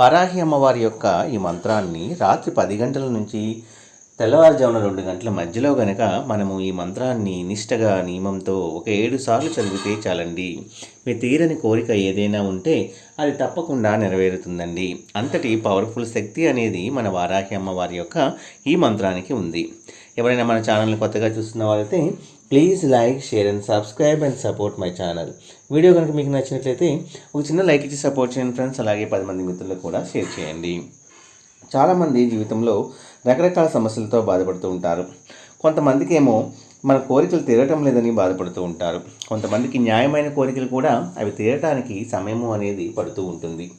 వారాహి అమ్మవారి యొక్క ఈ మంత్రాన్ని రాత్రి పది గంటల నుంచి తెల్లవారుజామున రెండు గంటల మధ్యలో గనక మనము ఈ మంత్రాన్ని నిష్టగా నియమంతో ఒక ఏడు సార్లు చదివితే చాలండి. మీ తీరని కోరిక ఏదైనా ఉంటే అది తప్పకుండా నెరవేరుతుందండి. అంతటి పవర్ఫుల్ శక్తి అనేది మన వారాహి అమ్మవారి యొక్క ఈ మంత్రానికి ఉంది. ఎవరైనా మన ఛానల్ని కొత్తగా చూస్తున్న వాళ్ళైతే please like share and subscribe and support my channel. Video కనుక మీకు నచ్చినట్లయితే ఒక చిన్న లైక్ ఇచ్చి సపోర్ట్ చేయండి ఫ్రెండ్స్. అలాగే పది మంది మిత్రులకు కూడా షేర్ చేయండి. చాలామంది జీవితంలో రకరకాల సమస్యలతో బాధపడుతూ ఉంటారు. కొంతమందికి ఏమో మన కోరికలు తీరటం లేదని బాధపడుతూ ఉంటారు. కొంతమందికి న్యాయమైన కోరికలు కూడా అవి తీరటానికి సమయము అనేది పడుతూ ఉంటుంది.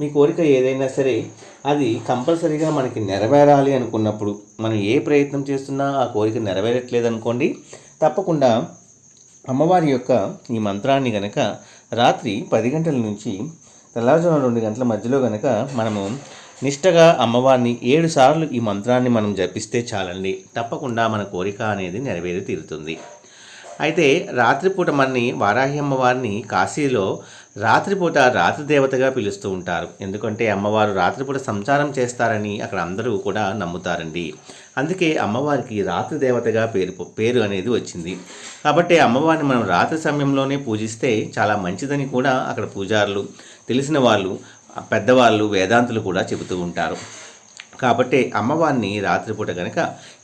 మీ కోరిక ఏదైనా సరే అది కంపల్సరీగా మనకి నెరవేరాలి అనుకున్నప్పుడు మనం ఏ ప్రయత్నం చేస్తున్నా ఆ కోరిక నెరవేరట్లేదు అనుకోండి తప్పకుండా అమ్మవారి యొక్క ఈ మంత్రాన్ని గనక రాత్రి పది గంటల నుంచి తెల్లవారుజామున రెండు గంటల మధ్యలో గనక మనము నిష్టగా అమ్మవారిని ఏడు సార్లు ఈ మంత్రాన్ని మనం జపిస్తే చాలండి. తప్పకుండా మన కోరిక అనేది నెరవేరి తీరుతుంది. అయితే రాత్రిపూట మనని వారాహి అమ్మవారిని కాశీలో రాత్రిపూట రాత్రి దేవతగా పిలుస్తూ ఉంటారు. ఎందుకంటే అమ్మవారు రాత్రిపూట సంచారం చేస్తారని అక్కడ అందరూ కూడా నమ్ముతారండి. అందుకే అమ్మవారికి రాత్రి దేవతగా పేరు పేరు అనేది వచ్చింది. కాబట్టి అమ్మవారిని మనం రాత్రి సమయంలోనే పూజిస్తే చాలా మంచిదని కూడా అక్కడ పూజారులు తెలిసిన వాళ్ళు పెద్దవాళ్ళు వేదాంతులు కూడా చెబుతూ ఉంటారు. కాబట్టి అమ్మవారిని రాత్రిపూట గనక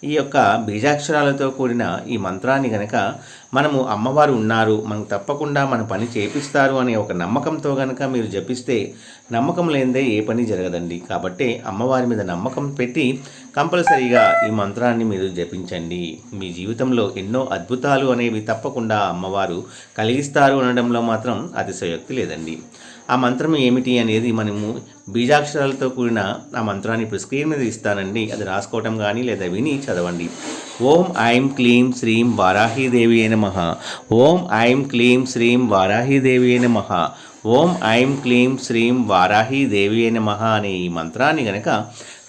ఈ యొక్క బీజాక్షరాలతో కూడిన ఈ మంత్రాన్ని గనక మనము అమ్మవారు ఉన్నారు మనకు తప్పకుండా మన పని చేపిస్తారు అనే ఒక నమ్మకంతో గనక మీరు జపిస్తే నమ్మకం లేనిదే ఏ పని జరగదండి. కాబట్టి అమ్మవారి మీద నమ్మకం పెట్టి కంపల్సరీగా ఈ మంత్రాన్ని మీరు జపించండి. మీ జీవితంలో ఎన్నో అద్భుతాలు అనేవి తప్పకుండా అమ్మవారు కలిగిస్తారు అనడంలో మాత్రం అతిశయోక్తి లేదండి. ఆ మంత్రం ఏమిటి అనేది మనము బీజాక్షరాలతో కూడిన ఆ మంత్రాన్ని ఇప్పుడు స్క్రీన్ మీద ఇస్తానండి. అది రాసుకోవటం కానీ లేదా విని చదవండి. ఓం ఐం క్లీం శ్రీం వారాహీదేవి అయిన మహా ఓం ఐం క్లీం శ్రీం వారాహీదేవి అయిన మహా ఓం ఐం క్లీం శ్రీం వారాహీదేవి అయిన మహా అనే ఈ మంత్రాన్ని గనక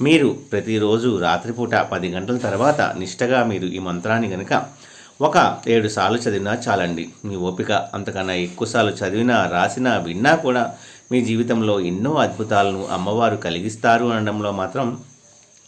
మీరు ప్రతిరోజు రాత్రిపూట పది గంటల తర్వాత నిష్టగా మీరు ఈ మంత్రాన్ని గనక ఒక ఏడు సార్లు చదివినా చాలండి. మీ ఓపిక అంతకన్నా ఎక్కువసార్లు చదివినా రాసినా విన్నా కూడా మీ జీవితంలో ఎన్నో అద్భుతాలను అమ్మవారు కలిగిస్తారు అనడంలో మాత్రం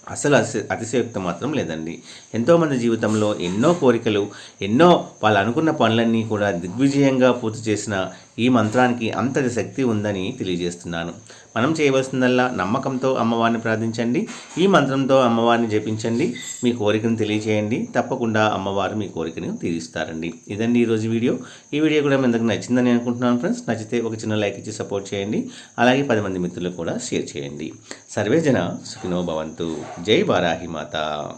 అసలు అతి అతిశయోక్తి మాత్రం లేదండి. ఎంతోమంది జీవితంలో ఎన్నో కోరికలు ఎన్నో వాళ్ళు అనుకున్న పనులన్నీ కూడా దిగ్విజయంగా పూర్తి చేసిన ఈ మంత్రానికి అంతటి శక్తి ఉందని తెలియజేస్తున్నాను. మనం చేయవలసిందల్లా నమ్మకంతో అమ్మవారిని ప్రార్థించండి. ఈ మంత్రంతో అమ్మవారిని జపించండి. మీ కోరికను తెలియచేయండి. తప్పకుండా అమ్మవారు మీ కోరికను తీరుస్తారండి. ఇదండి ఈరోజు వీడియో. ఈ వీడియో కూడా మీ అందరికి నచ్చిందని అనుకుంటున్నాను ఫ్రెండ్స్. నచ్చితే ఒక చిన్న లైక్ ఇచ్చి సపోర్ట్ చేయండి. అలాగే పది మంది మిత్రులకు కూడా షేర్ చేయండి. సర్వేజన సుఖినో భవంతు. జై వారాహి మాత.